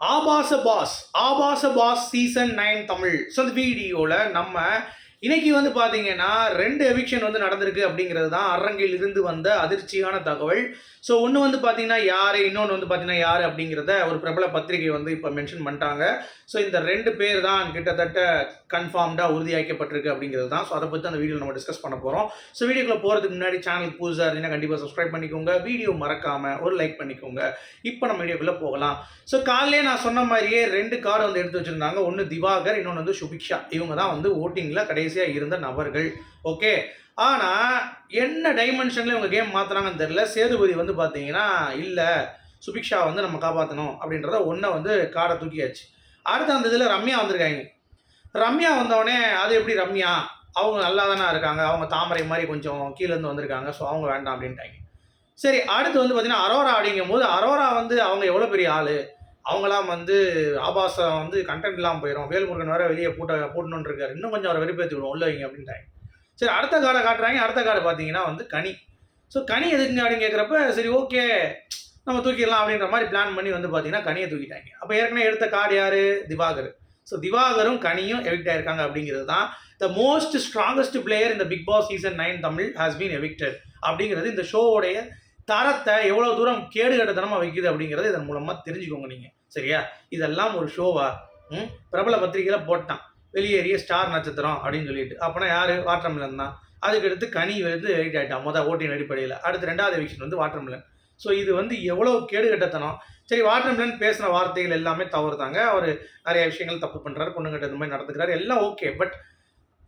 ஆபாச பாஸ் ஆபாச boss season nine Tamil. So இந்த வீடியோவில் நம்ம இன்னைக்கு வந்து பார்த்தீங்கன்னா ரெண்டு எவிக்ஷன் வந்து நடந்திருக்கு அப்படிங்கிறது தான் அரங்கில் இருந்து வந்த அதிர்ச்சியான தகவல். ஸோ ஒன்று வந்து பார்த்தீங்கன்னா யார் இன்னொன்று வந்து பார்த்தீங்கன்னா யார் அப்படிங்கிறத ஒரு பிரபல பத்திரிகை வந்து இப்போ மென்ஷன் பண்ணிட்டாங்க. ஸோ இந்த ரெண்டு பேர் தான் கிட்டத்தட்ட கன்ஃபார்ம்டாக உறுதியாக்கப்பட்டிருக்கு அப்படிங்கிறது தான். ஸோ அதை பற்றி அந்த வீடியோ நம்ம டிஸ்கஸ் பண்ண போகிறோம் ஸோ வீடியோக்குள்ள போகிறதுக்கு முன்னாடி சேனலுக்கு புதுசாக இருந்தீங்கன்னா கண்டிப்பாக சப்ஸ்கிரைப் பண்ணிக்கோங்க. வீடியோ மறக்காமல் ஒரு லைக் பண்ணிக்கோங்க. இப்போ நம்ம வீடியோக்குள்ளே போகலாம். ஸோ காலையிலே நான் சொன்ன மாதிரியே ரெண்டு கார் வந்து எடுத்து வச்சுருந்தாங்க. ஒன்று திவாகர் இன்னொன்று வந்து சுபிக்ஷா. இவங்க தான் வந்து ஓட்டிங்கில் கடைசியாக இருந்த நபர்கள். ஓகே ஆனால் என்ன டைமென்ஷனில் இவங்க கேம் மாற்றுறாங்கன்னு தெரில சேதுபதி வந்து பார்த்தீங்கன்னா இல்லை சுபிக்ஷா வந்து நம்ம காப்பாற்றணும் அப்படின்றத ஒன்றை வந்து காடை தூக்கியாச்சு. அடுத்து அந்த இதில் ரம்யா வந்திருக்காங்க. ரம்யா வந்தவொடனே அது எப்படி ரம்யா? அவங்க நல்லா தானே இருக்காங்க. அவங்க தாமரை மாதிரி கொஞ்சம் கீழேருந்து வந்திருக்காங்க. ஸோ அவங்க வேண்டாம் அப்படின்ட்டாங்க. சரி அடுத்து வந்து பார்த்தீங்கன்னா அரோரா அப்படிங்கும் போது அரோரா வந்து அவங்க எவ்வளோ பெரிய ஆள்? அவங்களாம் வந்து ஆபாசம் வந்து கண்டென்ட் இல்லாமல் போயிடும் வேல்முருகன் வேற வெளியே பூட்ட பூட்டணுன்னு இருக்காரு. இன்னும் கொஞ்சம் அவரை வெறுப்பேற்றி விடும் உள்ள வைங்க அப்படின்ட்டாங்க. சரி அடுத்த கார்டை காட்டுறாங்க. அடுத்த கார்டு பார்த்தீங்கன்னா வந்து கனி. ஸோ கனி எதுக்குங்க அப்படின்னு கேட்குறப்ப சரி ஓகே நம்ம தூக்கிடலாம் அப்படின்ற மாதிரி பிளான் பண்ணி வந்து பார்த்தீங்கன்னா கனியை தூக்கிட்டாங்க. அப்போ ஏற்கனவே எடுத்த கார்டு யார்? திவாகர். ஸோ திவாகரும் கனியும் எவிக்ட் ஆயிருக்காங்க அப்படிங்கிறது தான் த மோஸ்ட் ஸ்ட்ராங்கஸ்ட் பிளேயர் இந்த bigg boss season nine Tamil has been evicted அப்படிங்கிறது இந்த ஷோவோடைய தரத்தை எவ்வளோ தூரம் கேடுகட்டத்தனமாக வைக்குது அப்படிங்கிறது இதன் மூலமாக தெரிஞ்சுக்கோங்க நீங்கள் சரியா? இதெல்லாம் ஒரு ஷோவா ம்? பிரபல பத்திரிகையில் போட்டான். வெளியேறிய ஸ்டார் நட்சத்திரம் அப்படின்னு சொல்லிட்டு. அப்போனா யார்? வாட்டர்மிலன் தான். அதுக்கடுத்து கனி வந்து எடிட் ஆகிட்டான் மொதல் ஓட்டின் அடிப்படையில். அடுத்து ரெண்டாவது விஷயம் வந்து வாட்டர்மிலன். ஸோ இது வந்து எவ்வளோ கேடு கட்டத்தனம். சரி வாட்டர்மிலன் பேசின வார்த்தைகள் எல்லாமே தவறுதாங்க. அவர் நிறைய விஷயங்கள் தப்பு பண்ணுறாரு பொண்ணுங்கிட்ட இந்த மாதிரி நடந்துக்கிறாரு. எல்லாம் ஓகே பட்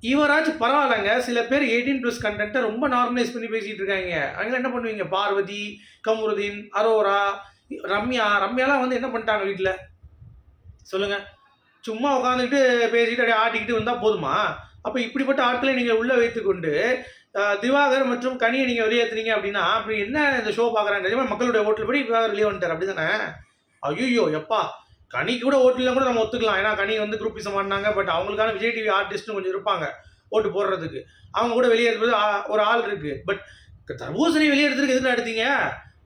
இவராச்சும் பரவாயில்லைங்க. சில பேர் எயிட்டீன் ப்ளஸ் கண்டென்ட்டை ரொம்ப நார்மலைஸ் பண்ணி பேசிகிட்டு இருக்காங்க. அவங்களாம் என்ன பண்ணுவீங்க? பார்வதி கமருதீன் அரோரா ரம்யா ரம்யாலாம் வந்து என்ன பண்ணிட்டாங்க வீட்டில் சொல்லுங்கள் சும்மா உட்காந்துக்கிட்டு பேசிக்கிட்டு அப்படியே ஆட்டிக்கிட்டு வந்தால் போதுமா? அப்போ இப்படிப்பட்ட ஆட்களை நீங்கள் உள்ளே வைத்துக்கொண்டு திவாகர் மற்றும் கனியை நீங்கள் வெளியேற்றுனீங்க அப்படின்னா அப்படி என்ன இந்த ஷோ பார்க்குறாங்க? நிஜமா மக்களுடைய ஓட்டில் படி திவாகர் வெளியே வந்துட்டார் அப்படி தானே ஐயோ எப்பா. கனி கூட ஓட்டில் கூட நம்ம ஒத்துக்கலாம். ஏன்னா கனி வந்து குரூப்பிசம் பண்ணாங்க பட் அவங்களுக்கான விஜய் டிவி ஆர்டிஸ்ட்டும் கொஞ்சம் இருப்பாங்க ஓட்டு போடுறதுக்கு. அவங்க கூட வெளியேறது ஒரு ஆள் இருக்குது பட் தர்பூசணி வெளியேறதுக்கு எதுன்னு எடுத்தீங்க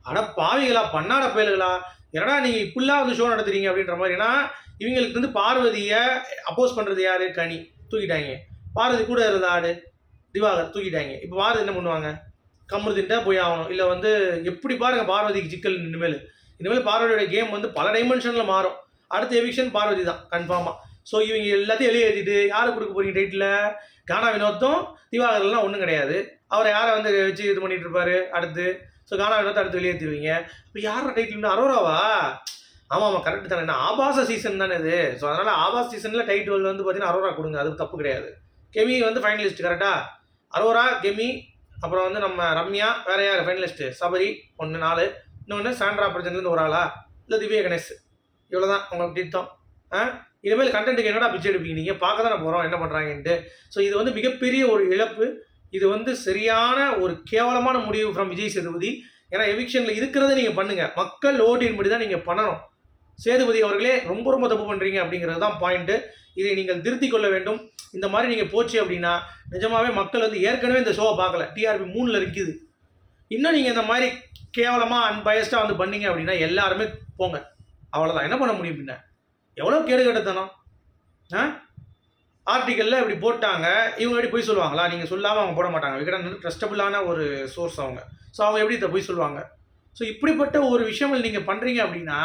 ஆனால் பாவிகளா பண்ணாட பயல்களா? என்னடா நீங்கள் இப்படிலாம் வந்து ஷோ நடத்துறீங்க அப்படின்ற மாதிரி. ஏன்னா இவங்களுக்கு வந்து பார்வதியை அப்போஸ் பண்ணுறது யாரு? கனி. தூக்கிட்டாங்க. பார்வதி கூட இருந்த ஆடு திவாகர் தூக்கிட்டாங்க. இப்போ பார்வதி என்ன பண்ணுவாங்க? கமருதின்ட்டா போய் ஆகணும். இல்லை வந்து எப்படி பாருங்கள் பார்வதிக்கு சிக்கல் இனிமேல் இனிமேல் பார்வதியோட கேம் வந்து பல டைமென்ஷனில் மாறும். அடுத்த எவிக்ஷன் பார்வதி தான் கன்ஃபார்மாக ஸோ இவங்க எல்லாத்தையும் எழுதிட்டு யார் கொடுக்க போகிறீங்க டைட்டில் கானா வினோத்தும் திவாகர்லாம் ஒன்றும் கிடையாது. அவரை யாரை வந்து வச்சு இது பண்ணிகிட்டு இருப்பாரு? அடுத்து ஸோ கானா வினோத்தை அடுத்து வெளியேற்றிடுவீங்க இப்போ யாரோட டைட்டில் அரோராவா? ஆமாம் ஆமாம் கரெக்ட் தானே. என்ன ஆபாச சீசன் தானே இது. ஸோ அதனால் ஆபாச சீசனில் டைட்டில் வந்து பார்த்தீங்கன்னா அரோரா கொடுங்க. அது தப்பு கிடையாது. கெமி வந்து ஃபைனலிஸ்ட் கரெக்டாக அரோரா கெமி அப்புறம் வந்து நம்ம ரம்யா வேற யார்? ஃபைனலிஸ்ட்டு சபரி ஒன்று நாலு. இன்னொன்று சாண்ட்ரா பிரச்சனைலேருந்து ஒரு ஆளா? இல்லை திவ்யா கணேஷ். இவ்வளோ தான் உங்களுக்கு திட்டம் ஆ? இனிமேல் கண்டென்ட்டுக்கு என்னடா பிச்சை எடுப்பீங்க? நீங்கள் பார்க்க தானே போகிறோம் என்ன பண்ணுறாங்கன்ட்டு ஸோ இது வந்து மிகப்பெரிய ஒரு இழப்பு. இது வந்து சரியான ஒரு கேவலமான முடிவு ஃப்ரம் விஜய் சேதுபதி. ஏன்னா எவிக்ஷனில் இருக்கிறத நீங்கள் பண்ணுங்கள் மக்கள் ஓட்டின்படி தான் நீங்கள் பண்ணணும். சேதுபதி அவர்களே ரொம்ப ரொம்ப தப்பு பண்ணுறீங்க அப்படிங்கிறது தான் பாயிண்ட்டு இதை நீங்கள் திருத்தி கொள்ள வேண்டும். இந்த மாதிரி நீங்கள் போச்சு அப்படின்னா நிஜமாவே மக்கள் வந்து ஏற்கனவே இந்த ஷோவை பார்க்கல. டிஆர்பி மூணில் இருக்குது இன்னும் நீங்கள் இந்த மாதிரி கேவலமாக அன்பயஸ்டாக வந்து பண்ணீங்க அப்படின்னா எல்லாருமே போங்க. அவ்வளோதான் என்ன பண்ண முடியும் பின்ன? எவ்வளோ கேடு கட்டத்தனம் ஆ? ஆர்டிக்கலில் இப்படி போட்டாங்க இவங்க எப்படி போய் சொல்லுவாங்களா? நீங்கள் சொல்லாமல் அவங்க போட மாட்டாங்க. விகடன் வந்து ட்ரஸ்டபுளான ஒரு சோர்ஸ் அவங்க. ஸோ அவங்க எப்படி இதை போய் சொல்லுவாங்க? ஸோ இப்படிப்பட்ட ஒரு விஷயங்கள் நீங்கள் பண்ணுறீங்க அப்படின்னா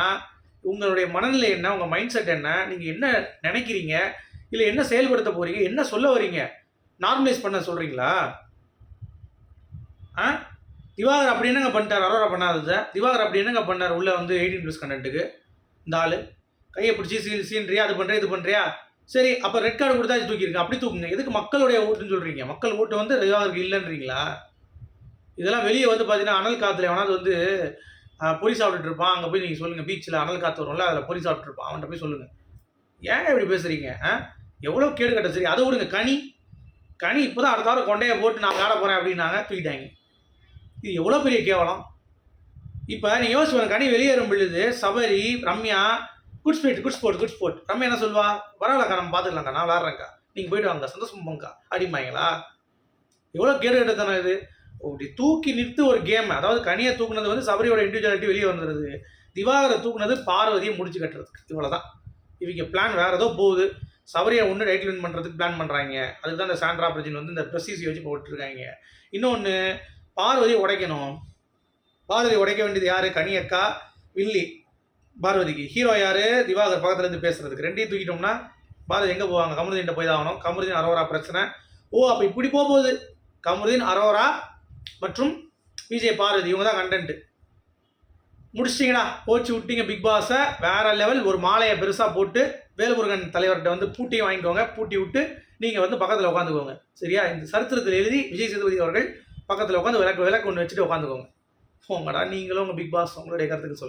உங்களுடைய மனநிலை என்ன? உங்கள் மைண்ட் செட் என்ன? நீங்கள் என்ன நினைக்கிறீங்க? இல்லை என்ன செயல்படுத்த போகிறீங்க என்ன சொல்ல வரீங்க நார்மலைஸ் பண்ண சொல்கிறீங்களா ஆ? திவாகர் அப்படி என்னங்க பண்ணிட்டார்? அரோரா பண்ணாதது. திவாகர் அப்படி என்னங்க பண்ணார்? உள்ளே வந்து எயிட்டீன் ப்ளஸ் கண்டென்ட்டுக்கு இந்த ஆள். கையை பிடிச்சி சீ சீன்றியா? அது பண்ணுறியா இது பண்ணுறியா சரி அப்போ ரெட் கார்டு கொடுத்தா இது அப்படி தூக்குங்க. எதுக்கு மக்களுடைய ஓட்டுன்னு சொல்கிறீங்க மக்கள் ஓட்டு வந்து திவாகருக்கு இல்லைன்றீங்களா? இதெல்லாம் வெளியே வந்து பார்த்தீங்கன்னா அனல் காற்றுல எவனாவது வந்து பொறி பொரி சாப்பிட்டுட்டு இருப்பான். அங்கே போய் நீங்கள் சொல்லுங்கள் பீச்சில் அனல் காற்று வரும்ல அதில் பொரி சாப்பிட்டு இருப்பான். அவன்கிட்ட போய் சொல்லுங்கள் ஏன் இப்படி பேசுகிறீங்க ஆ? எவ்வளோ கேடு கட்ட சரி அதை விடுங்க. கனி கனி இப்போ தான் அடுத்த வாரம் கொண்டையை போட்டு நான் விளாட போகிறேன் அப்படின்னாங்க. தூக்கிட்டாங்க. இது எவ்வளோ பெரிய கேவலம்? இப்போ நீ யோசிச்சு கனி வெளியேறும் பொழுது Sabari Ramya good speed good sport good sport நம்ம என்ன சொல்வா பரவாயில்லக்கா நம்ம பார்த்துக்கலாம்க்கா நான் விளாட்றேங்க்கா நீங்கள் போயிட்டு வாங்க சந்தோஷம் போங்கக்கா அப்படிம்பாங்களா எவ்வளோ கேடு எடுத்தானே இது? இப்படி தூக்கி நிறுத்து ஒரு கேம் அதாவது கனியை தூக்குனது வந்து சபரியோட இண்டிவிஜுவாலிட்டி வெளியே வந்துடுது திவாகரை தூக்குனது பார்வதியை முடிச்சு கட்டுறதுக்கு. இவ்வளோதான் இவங்க பிளான் வேறு ஏதோ போகுது. சபரியை ஒன்று டைட்டில் வின் பண்ணுறதுக்கு பிளான் பண்ணுறாங்க அதுக்கு தான் இந்த சாண்ட்ரா பிரஜின் வந்து இந்த ப்ரெசிசி வச்சு போட்டுருக்காங்க. இன்னொன்று பார்வதியை உடைக்கணும். பார்வதி உடைக்க வேண்டியது யார்? கனியக்கா வில்லி. பார்வதிக்கு. ஹீரோ யார்? திவாகர் பக்கத்துலேருந்து பேசுகிறதுக்கு பேசுறதுக்கு. ரெண்டையும் தூக்கிட்டோம்னா பாரதி எங்கே போவாங்க? கமருதீன் போய் தான் ஆகணும். கமருதீன் அரோரா பிரச்சனை. ஓ அப்போ இப்படி போக போகுது கமருதீன் அரோரா மற்றும் விஜய் பார்வதி இவங்க தான் கண்டென்ட்டு முடிச்சிட்டிங்கடா. போச்சு விட்டீங்க பிக் பாஸை வேற லெவல் ஒரு மாலையை பெருசாக போட்டு வேல்முருகன் தலைவர்கிட்ட வந்து பூட்டி வாங்கிக்கோங்க. பூட்டி விட்டு நீங்கள் வந்து பக்கத்தில் உட்காந்துக்கோங்க சரியா? இந்த சரித்திரத்தில் எழுதி விஜய் சேதுபதி அவர்கள் பக்கத்தில் உட்காந்து விளக்கு விளக்கு ஒன்று வச்சுட்டு உட்காந்துக்கோங்க போங்கடா நீங்களும் உங்கள் பிக் பாஸ் உங்களுடைய கருத்துக்கு சொல்லுங்கள்